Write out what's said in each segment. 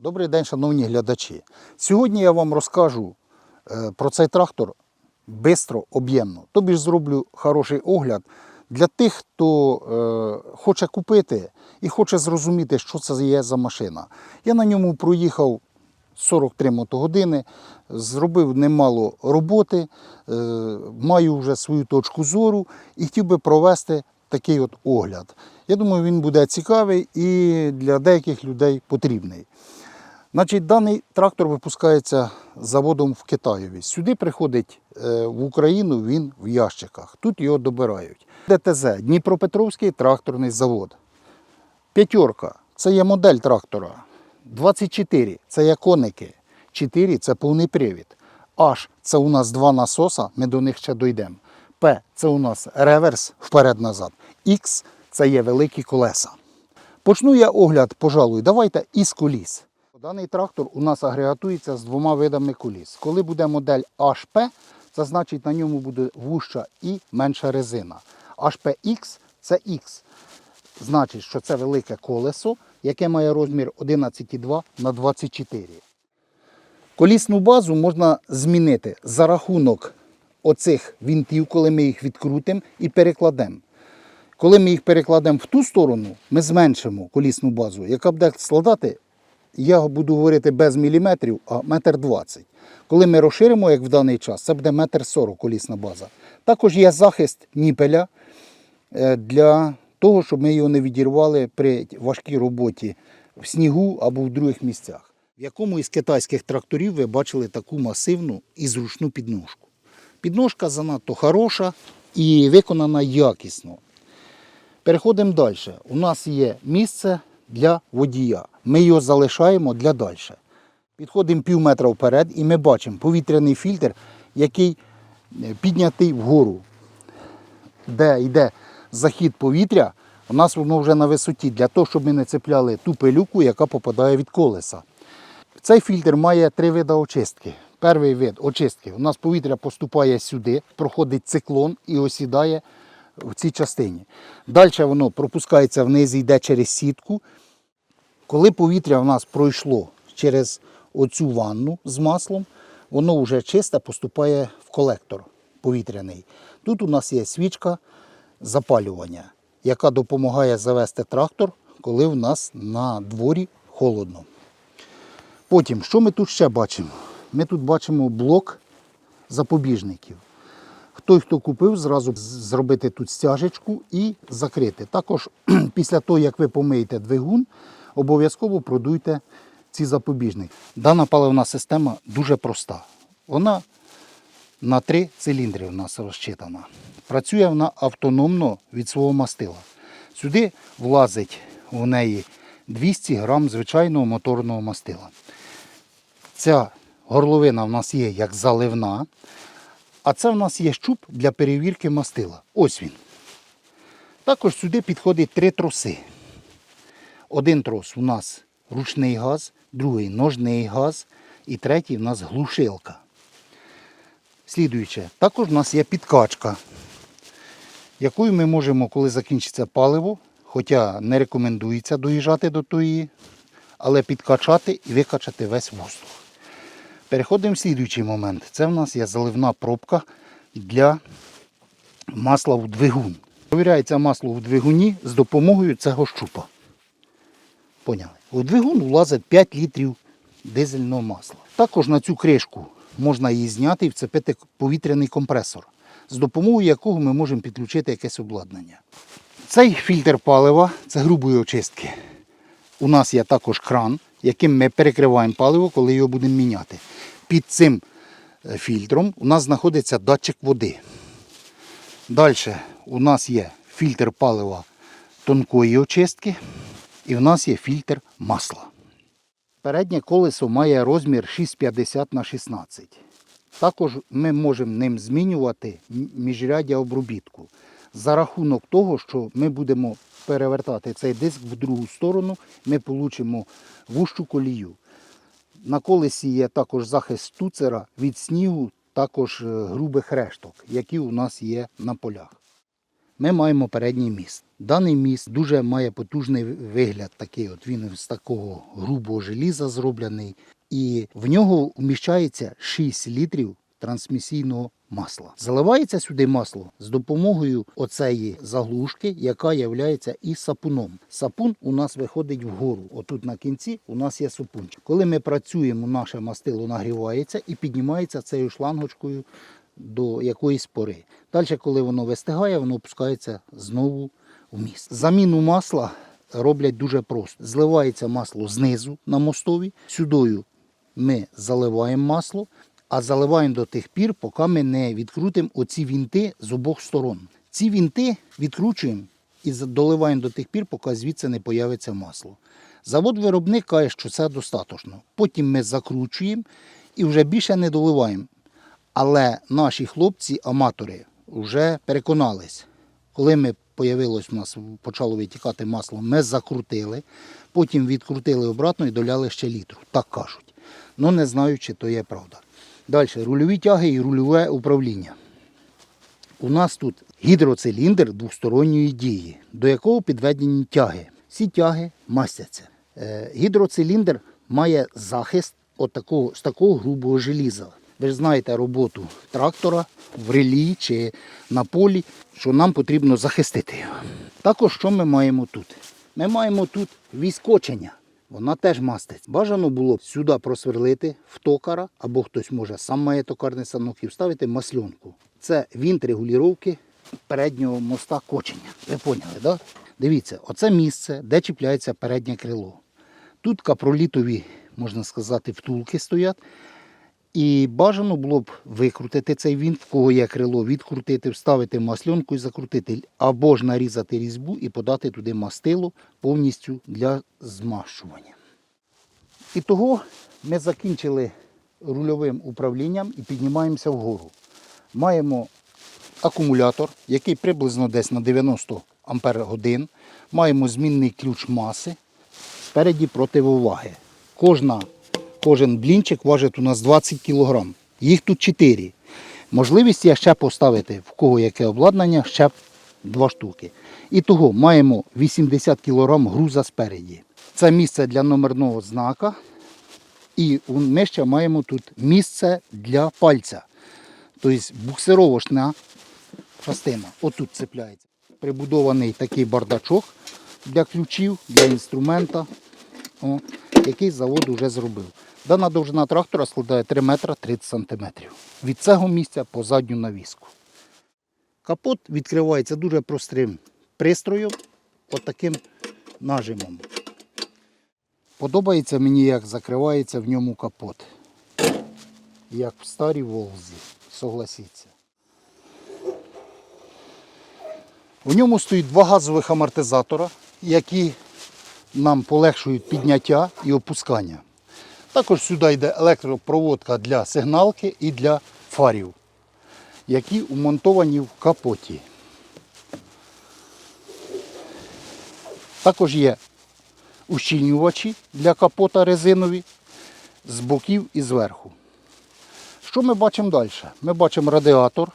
Добрий день, шановні глядачі. Сьогодні я вам розкажу е, про цей трактор бистро, об'ємно. Тобі ж зроблю хороший огляд для тих, хто е, хоче купити і хоче зрозуміти, що це є за машина. Я на ньому проїхав 43 мотогодини, зробив немало роботи, е, маю вже свою точку зору і хотів би провести такий от огляд. Я думаю, він буде цікавий і для деяких людей потрібний. Значить, даний трактор випускається заводом в Китаєві. Сюди приходить е, в Україну він в ящиках. Тут його добирають. ДТЗ Дніпропетровський тракторний завод. П'ятерка це є модель трактора. 24 це є коники. 4 це повний привід. H це у нас два насоса, ми до них ще дійдемо. P це у нас реверс вперед-назад. X це є великі колеса. Почну я огляд, пожалуй, давайте із коліс. Даний трактор у нас агрегатується з двома видами коліс. Коли буде модель HP, це значить на ньому буде вужча і менша резина. HPX це X. Значить, що це велике колесо, яке має розмір 11,2 на 24. Колісну базу можна змінити за рахунок оцих вінтів, коли ми їх відкрутимо і перекладемо. Коли ми їх перекладемо в ту сторону, ми зменшимо колісну базу, яка буде складати, я буду говорити без міліметрів, а метр двадцять. Коли ми розширимо, як в даний час, це буде метр сорок колісна база. Також є захист ніпеля е, для того, щоб ми його не відірвали при важкій роботі в снігу або в других місцях. В якому із китайських тракторів ви бачили таку масивну і зручну підножку. Підножка занадто хороша і виконана якісно. Переходимо далі. У нас є місце для водія. Ми його залишаємо для далі. Підходимо пів метра вперед і ми бачимо повітряний фільтр, який е, піднятий вгору. Де йде захід повітря, у нас воно вже на висоті, для того, щоб ми не цепляли ту пилюку, яка попадає від колеса. Цей фільтр має три види очистки. Перший вид очистки. У нас повітря поступає сюди, проходить циклон і осідає в цій частині. Далі воно пропускається вниз і йде через сітку. Коли повітря в нас пройшло через оцю ванну з маслом, воно вже чисте поступає в колектор повітряний. Тут у нас є свічка запалювання, яка допомагає завести трактор, коли в нас на дворі холодно. Потім, що ми тут ще бачимо? Ми тут бачимо блок запобіжників. Той, хто купив, зразу зробити тут стяжечку і закрити. Також після того, як ви помиєте двигун, обов'язково продуйте ці запобіжники. Дана паливна система дуже проста. Вона на три циліндри у нас розчитана. Працює вона автономно від свого мастила. Сюди влазить у неї 200 грам звичайного моторного мастила. Ця горловина в нас є як заливна, а це в нас є щуп для перевірки мастила. Ось він. Також сюди підходить три троси. Один трос у нас ручний газ, другий ножний газ і третій у нас глушилка. Слідуюче, також у нас є підкачка, якою ми можемо, коли закінчиться паливо, хоча не рекомендується доїжджати до тої, але підкачати і викачати весь воздух. Переходимо в слідуючий момент. Це в нас є заливна пробка для масла в двигун. Провіряється масло в двигуні з допомогою цього щупа. Поняли? У двигун влазить 5 літрів дизельного масла. Також на цю кришку можна її зняти і вцепити повітряний компресор, з допомогою якого ми можемо підключити якесь обладнання. Цей фільтр палива це грубої очистки. У нас є також кран, яким ми перекриваємо паливо, коли його будемо міняти. Під цим е, фільтром у нас знаходиться датчик води. Далі у нас є фільтр палива тонкої очистки і в нас є фільтр масла. Переднє колесо має розмір 6,50 на 16. Також ми можемо ним змінювати міжряддя обробітку. За рахунок того, що ми будемо перевертати цей диск в другу сторону, ми отримаємо вущу колію. На колесі є також захист туцера від снігу, також е, грубих решток, які у нас є на полях. ми маємо передній міст. Даний міст дуже має потужний вигляд такий. От він з такого грубого желіза зроблений. І в нього вміщається 6 літрів трансмісійного масла. Заливається сюди масло з допомогою оцеї заглушки, яка є і сапуном. Сапун у нас виходить вгору. Отут на кінці у нас є сапунчик. Коли ми працюємо, наше мастило нагрівається і піднімається цією шлангочкою до якоїсь пори. Далі, коли воно вистигає, воно опускається знову в міст. Заміну масла роблять дуже просто. Зливається масло знизу на мостові, сюдою ми заливаємо масло, а заливаємо до тих пір, поки ми не відкрутимо оці вінти з обох сторон. Ці вінти відкручуємо і доливаємо до тих пір, поки звідси не появиться масло. Завод-виробник каже, що це достатньо. Потім ми закручуємо і вже більше не доливаємо. Але наші хлопці, аматори, вже переконались, коли ми появилось у нас, почало витікати масло, ми закрутили, потім відкрутили обратно і доляли ще літру. Так кажуть. Ну не знаю, чи то є правда. Далі, рульові тяги і рульове управління. У нас тут гідроциліндр двосторонньої дії, до якого підведені тяги. Всі тяги мастяться. Е, Гідроциліндр має захист от такого, з такого грубого желіза. Ви ж знаєте роботу трактора в релі чи на полі, що нам потрібно захистити його. Також що ми маємо тут? Ми маємо тут віскочення. Вона теж мастить. Бажано було б сюди просверлити в токара, або хтось може сам має токарний станок і вставити масльонку. Це вінт регулювання переднього моста кочення. Ви поняли, так? Да? Дивіться, оце місце, де чіпляється переднє крило. Тут капролітові, можна сказати, втулки стоять. І бажано було б викрутити цей вінт, в кого є крило, відкрутити, вставити масльонку і закрутити, або ж нарізати різьбу і подати туди мастило повністю для змащування. І того ми закінчили рульовим управлінням і піднімаємося вгору. Маємо акумулятор, який приблизно десь на 90 ампер годин. Маємо змінний ключ маси. Спереді противоваги. Кожна, кожен блінчик важить у нас 20 кг. Їх тут 4. Можливість є ще поставити, в кого яке обладнання, ще 2 штуки. І того маємо 80 кг груза спереді. Це місце для номерного знака. І ми ще маємо тут місце для пальця. Тобто буксировочна частина. Отут цепляється. Прибудований такий бардачок для ключів, для інструмента, який завод вже зробив. Дана довжина трактора складає 3 метри 30 сантиметрів. Від цього місця по задню навіску. Капот відкривається дуже простим пристроєм, отаким нажимом. Подобається мені, як закривається в ньому капот. Як в старій Волзі, согласіться. У ньому стоїть два газових амортизатора, які нам полегшують підняття і опускання. Також сюди йде електропроводка для сигналки і для фарів, які умонтовані в капоті. Також є ущільнювачі для капота резинові з боків і зверху. Що ми бачимо далі? Ми бачимо радіатор,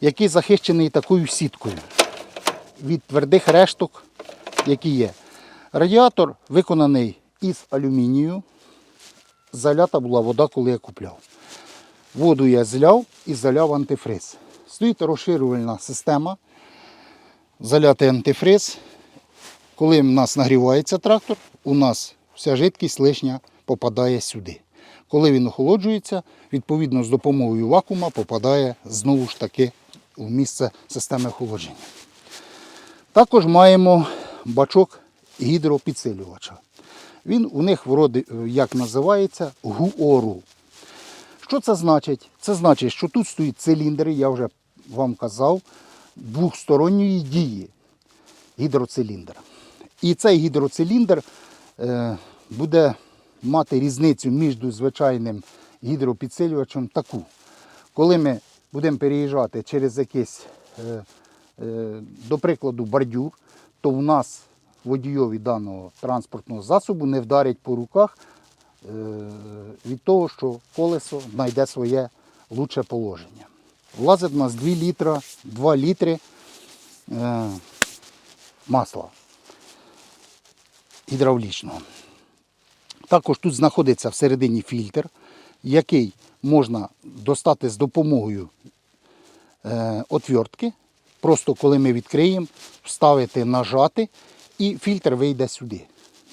який захищений такою сіткою від твердих решток, які є. Радіатор виконаний із алюмінію. Залята була вода, коли я купляв. Воду я зляв і заляв антифриз. Стоїть розширювальна система, залятий антифриз. Коли в нас нагрівається трактор, у нас вся жидкість лишня попадає сюди. Коли він охолоджується, відповідно з допомогою вакуума попадає знову ж таки в місце системи охолодження. Також маємо бачок гідропідсилювача. Він у них вроді, е, як називається, гуору. Що це значить? Це значить, що тут стоїть циліндр, я вже вам казав, двохсторонньої дії гідроциліндр. І цей гідроциліндр е, буде мати різницю між звичайним гідропідсилювачем таку. Коли ми будемо переїжджати через якийсь, е, до прикладу, бордюр, то в нас водійові даного транспортного засобу не вдарять по руках е, від того, що колесо знайде своє лучше положення. Влазить у нас 2 літра, 2 літри е, масла гідравлічного. Також тут знаходиться всередині фільтр, який можна достати з допомогою е, отвертки. Просто коли ми відкриємо, вставити, нажати, і фільтр вийде сюди.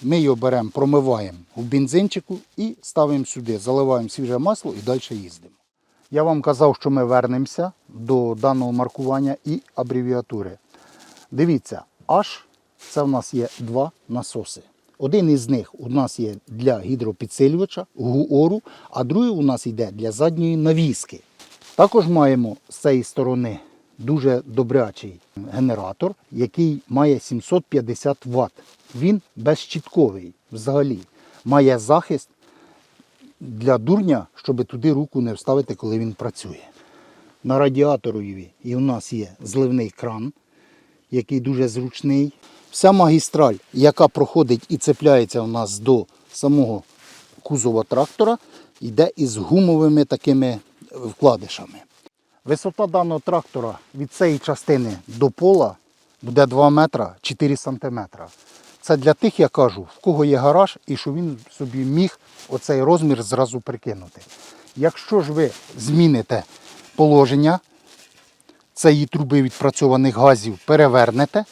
Ми його беремо, промиваємо в бензинчику і ставимо сюди, заливаємо свіже масло і далі їздимо. Я вам казав, що ми вернемося до даного маркування і абревіатури. Дивіться, H це в нас є два насоси. Один із них у нас є для гідропідсилювача, гуору, а другий у нас йде для задньої навіски. Також маємо з цієї сторони дуже добрячий генератор, який має 750 Вт. Він безщітковий взагалі. Має захист для дурня, щоб туди руку не вставити, коли він працює. На радіаторові і у нас є зливний кран, який дуже зручний. Вся магістраль, яка проходить і цепляється у нас до самого кузова трактора, йде із гумовими такими вкладишами. Висота даного трактора від цієї частини до пола буде 2 метра 4 сантиметра. Це для тих, я кажу, в кого є гараж і що він собі міг оцей розмір зразу прикинути. Якщо ж ви зміните положення цієї труби відпрацьованих газів, перевернете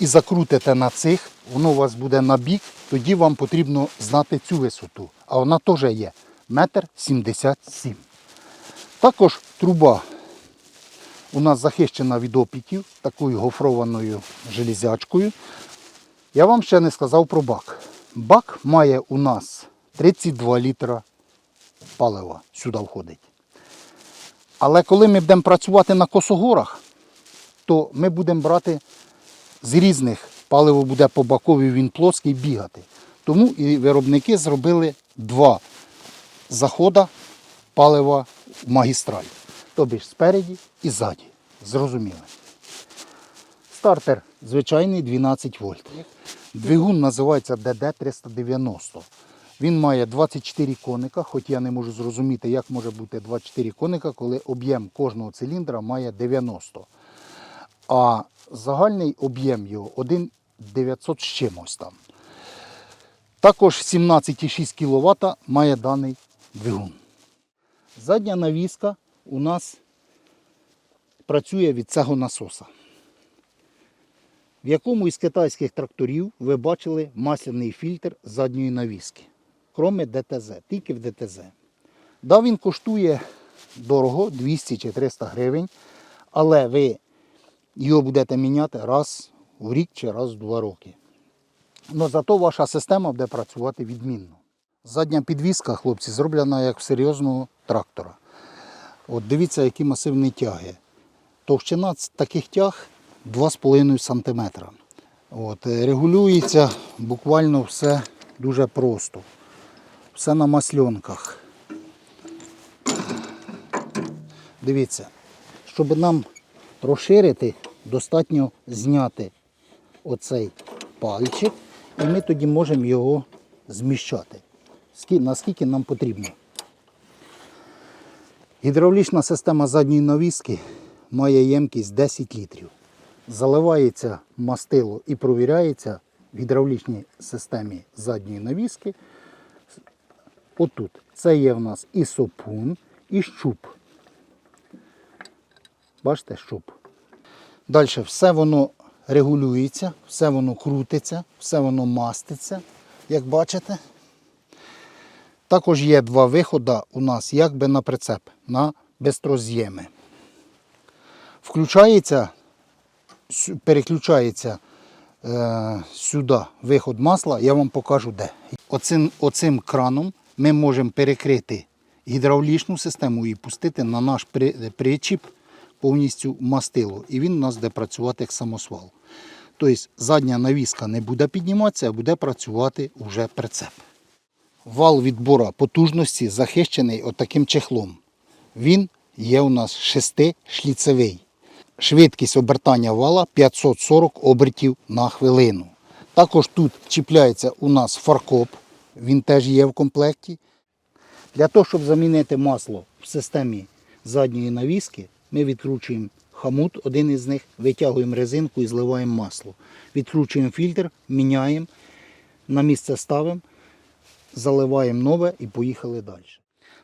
і закрутите на цих, воно у вас буде на бік, тоді вам потрібно знати цю висоту. А вона теж є метр 77. Також труба у нас захищена від опіків такою гофрованою железячкою. Я вам ще не сказав про бак. Бак має у нас 32 літра палива сюди входить. Але коли ми будемо працювати на косогорах, то ми будемо брати з різних паливо буде по бакові, він плоский бігати. Тому і виробники зробили два заходи палива в магістраль. Тобто ж спереді і ззаді. Зрозуміло. Стартер звичайний 12 вольт. Двигун називається DD390. Він має 24 коника, хоч я не можу зрозуміти, як може бути 24 коника, коли об'єм кожного циліндра має 90. А загальний об'єм його 1,900 з чимось там. Також 17,6 кВт має даний двигун. Задня навіска у нас працює від цього насоса. В якому із китайських тракторів ви бачили масляний фільтр задньої навіски, кроме ДТЗ, тільки в ДТЗ. Да, він коштує дорого, 200 чи 300 гривень, але ви його будете міняти раз в рік чи раз в два роки. Но зато ваша система буде працювати відмінно. Задня підвіска, хлопці, зроблена як в серйозного трактора. От дивіться, які масивні тяги. Товщина таких тяг 2,5 см. От, е, регулюється буквально все дуже просто. Все на масльонках. Дивіться, щоб нам розширити, достатньо зняти оцей пальчик, і ми тоді можемо його зміщати. Наскільки нам потрібно. Гідравлічна система задньої навіски має ємкість 10 літрів. Заливається мастило і провіряється в гідравлічній системі задньої навіски. Отут. Це є в нас і сопун, і щуп. Бачите, щуп. Далі все воно регулюється, все воно крутиться, все воно маститься, як бачите. Також є два виходи у нас якби на прицеп, на бистроз'єми. Включається, переключається е, сюди виход масла, я вам покажу де. Оцим, оцим краном ми можемо перекрити гідравлічну систему і пустити на наш при- причіп повністю мастило. І він у нас буде працювати як самосвал. Тобто задня навіска не буде підніматися, а буде працювати вже прицеп. Вал відбора потужності захищений отаким чехлом. Він є у нас шестишліцевий. Швидкість обертання вала 540 обертів на хвилину. Також тут чіпляється у нас фаркоп, він теж є в комплекті. Для того, щоб замінити масло в системі задньої навіски, ми відкручуємо хамут, один із них, витягуємо резинку і зливаємо масло. Відкручуємо фільтр, міняємо, на місце ставимо, заливаємо нове і поїхали далі.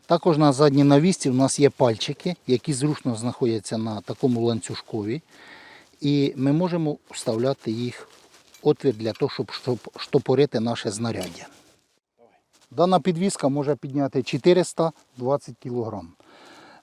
Також на задній навісці у нас є пальчики, які зручно знаходяться на такому ланцюжкові. І ми можемо вставляти їх в отвір для того, щоб штопорити наше знаряддя. Дана підвіска може підняти 420 кг.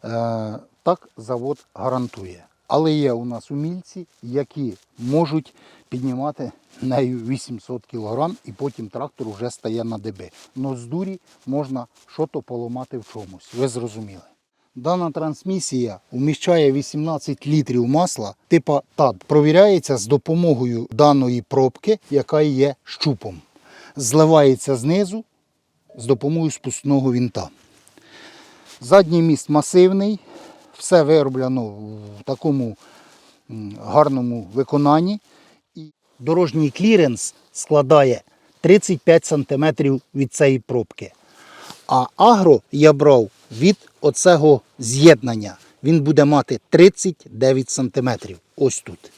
Е, так завод гарантує. Але є у нас умільці, які можуть піднімати нею 800 кг і потім трактор вже стає на деби. Но з дурі можна щось поламати в чомусь. Ви зрозуміли. Дана трансмісія вміщає 18 літрів масла типа ТАД. Провіряється з допомогою даної пробки, яка є щупом. Зливається знизу з допомогою спускного вінта. Задній міст масивний, все вироблено в такому гарному виконанні. І дорожній кліренс складає 35 см від цієї пробки. А агро я брав від оцього з'єднання. Він буде мати 39 см. Ось тут.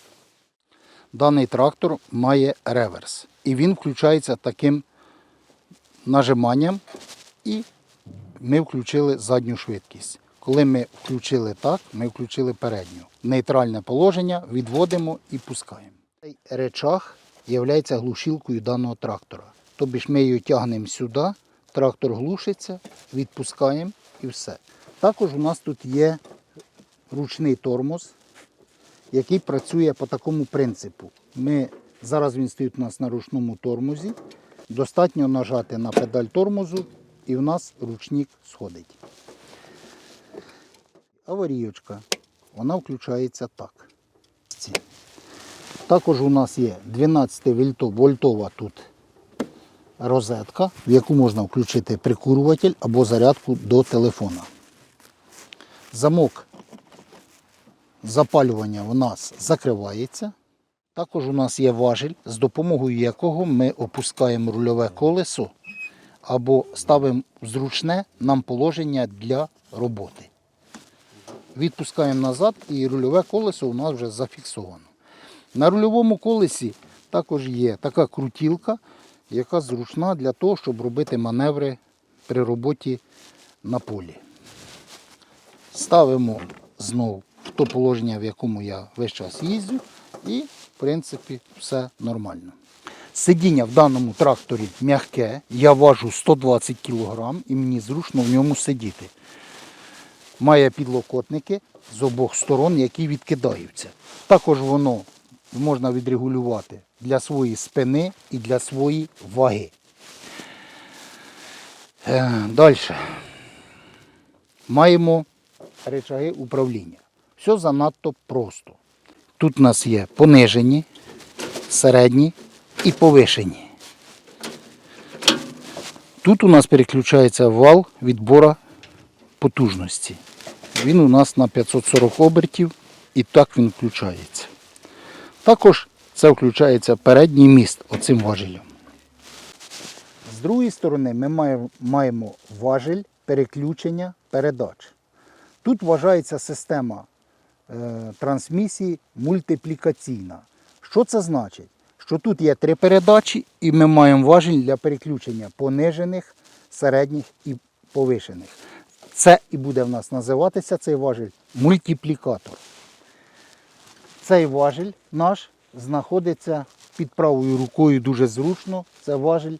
Даний трактор має реверс. І він включається таким нажиманням. І ми включили задню швидкість. Коли ми включили так, ми включили передню. Нейтральне положення відводимо і пускаємо. Цей речах є глушилкою даного трактора. Тобто ми її тягнемо сюди, трактор глушиться, відпускаємо і все. Також у нас тут є ручний тормоз, який працює по такому принципу. Ми, зараз він стоїть у нас на ручному тормозі. Достатньо нажати на педаль тормозу і в нас ручник сходить. Аварійочка. Вона включається так. Також у нас є 12-вольтова тут розетка, в яку можна включити прикурюватель або зарядку до телефона. Замок запалювання у нас закривається. Також у нас є важіль, з допомогою якого ми опускаємо рульове колесо або ставимо зручне нам положення для роботи. Відпускаємо назад і рульове колесо у нас вже зафіксовано. На рульовому колесі також є така крутілка, яка зручна для того, щоб робити маневри при роботі на полі. Ставимо знову в то положення, в якому я весь час їздю, і, в принципі, все нормально. Сидіння в даному тракторі м'яке, я важу 120 кг і мені зручно в ньому сидіти. Має підлокотники з обох сторон, які відкидаються. Також воно можна відрегулювати для своєї спини і для своєї ваги. Далі. Маємо речаги управління. Все занадто просто. Тут у нас є понижені, середні і повишені. Тут у нас переключається вал відбора потужності. Він у нас на 540 обертів і так він включається. Також це включається передній міст оцим важелем. З другої сторони ми маємо, важель переключення передач. Тут вважається система е, трансмісії мультиплікаційна. Що це значить? Що тут є три передачі, і ми маємо важіль для переключення понижених, середніх і повишених. Це і буде в нас називатися цей важіль мультиплікатор. Цей важіль наш знаходиться під правою рукою дуже зручно. Це важіль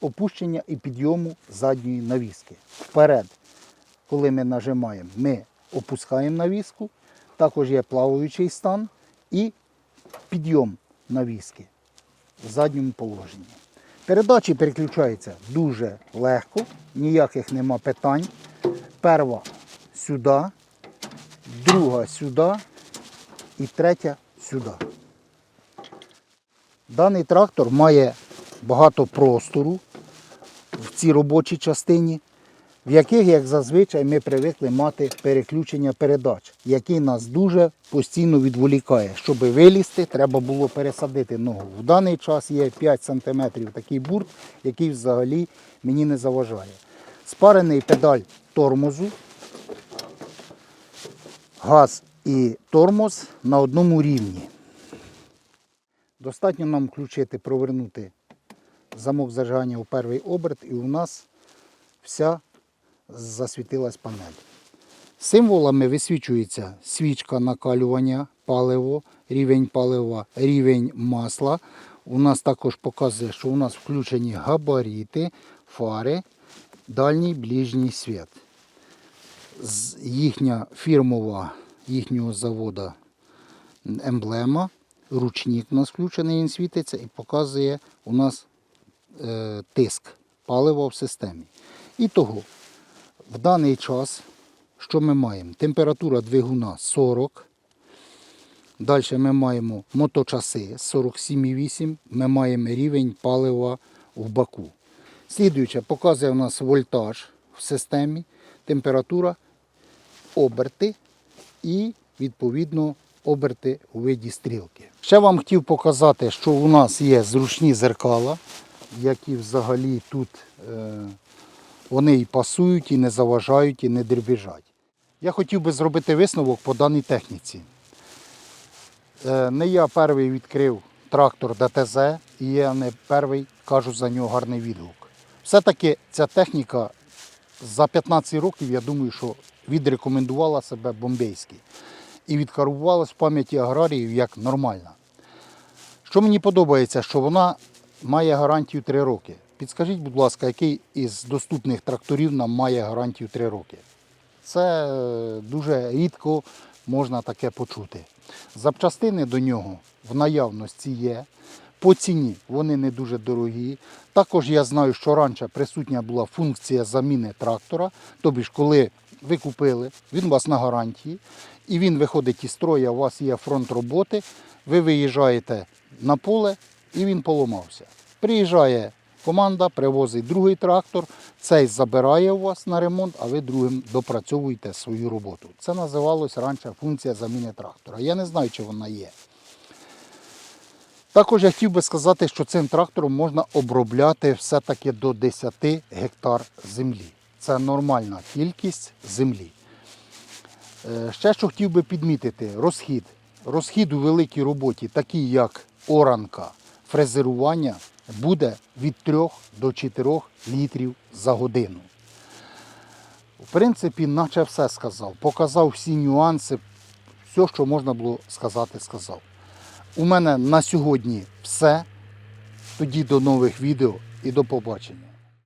опущення і підйому задньої навіски. Вперед, коли ми нажимаємо, ми опускаємо навіску. Також є плаваючий стан і підйом навіски в задньому положенні. Передачі переключаються дуже легко, ніяких нема питань. Перша сюди, друга сюди і третя сюди. Даний трактор має багато простору в цій робочій частині, в яких, як зазвичай, ми привикли мати переключення передач, який нас дуже постійно відволікає. Щоб вилізти, треба було пересадити ногу. В даний час є 5 см такий бурт, який взагалі мені не заважає. Спарений педаль тормозу, газ і тормоз на одному рівні. Достатньо нам включити, провернути замок зажигання у перший оберт, і у нас вся засвітилась панель. Символами висвічується свічка накалювання, паливо, рівень палива, рівень масла. У нас також показує, що у нас включені габарити, фари, дальній ближній світ. Їхня фірмова їхнього заводу емблема, ручник у нас включений, він світиться і показує у нас е, тиск палива в системі. І того, в даний час, що ми маємо? Температура двигуна 40. Далі ми маємо моточаси 47,8. Ми маємо рівень палива в баку. Слідуюче показує у нас вольтаж в системі, температура, оберти і відповідно оберти у виді стрілки. Ще вам хотів показати, що у нас є зручні зеркала, які взагалі тут е, вони і пасують, і не заважають, і не дребіжать. Я хотів би зробити висновок по даній техніці. Е, Не я перший відкрив трактор ДТЗ, і я не перший кажу за нього гарний відгук. Все-таки ця техніка за 15 років, я думаю, що відрекомендувала себе бомбейськи і відкарбувалась в пам'яті аграріїв як нормальна. Що мені подобається, що вона має гарантію 3 роки. Підскажіть, будь ласка, який із доступних тракторів нам має гарантію 3 роки? Це е, дуже рідко можна таке почути. Запчастини до нього в наявності є. По ціні вони не дуже дорогі. Також я знаю, що раніше присутня була функція заміни трактора. Тобі ж, коли ви купили, він у вас на гарантії, і він виходить із строя, у вас є фронт роботи, ви виїжджаєте на поле і він поламався. Приїжджає команда, привозить другий трактор, цей забирає у вас на ремонт, а ви другим допрацьовуєте свою роботу. Це називалось раніше функція заміни трактора. Я не знаю, чи вона є. Також я хотів би сказати, що цим трактором можна обробляти все-таки до 10 гектар землі. Це нормальна кількість землі. Е, Ще що хотів би підмітити, розхід. Розхід у великій роботі, такий як оранка, фрезерування, буде від 3 до 4 літрів за годину. В принципі, наче все сказав. Показав всі нюанси, все, що можна було сказати, сказав. У мене на сьогодні все. Тоді до нових відео і до побачення.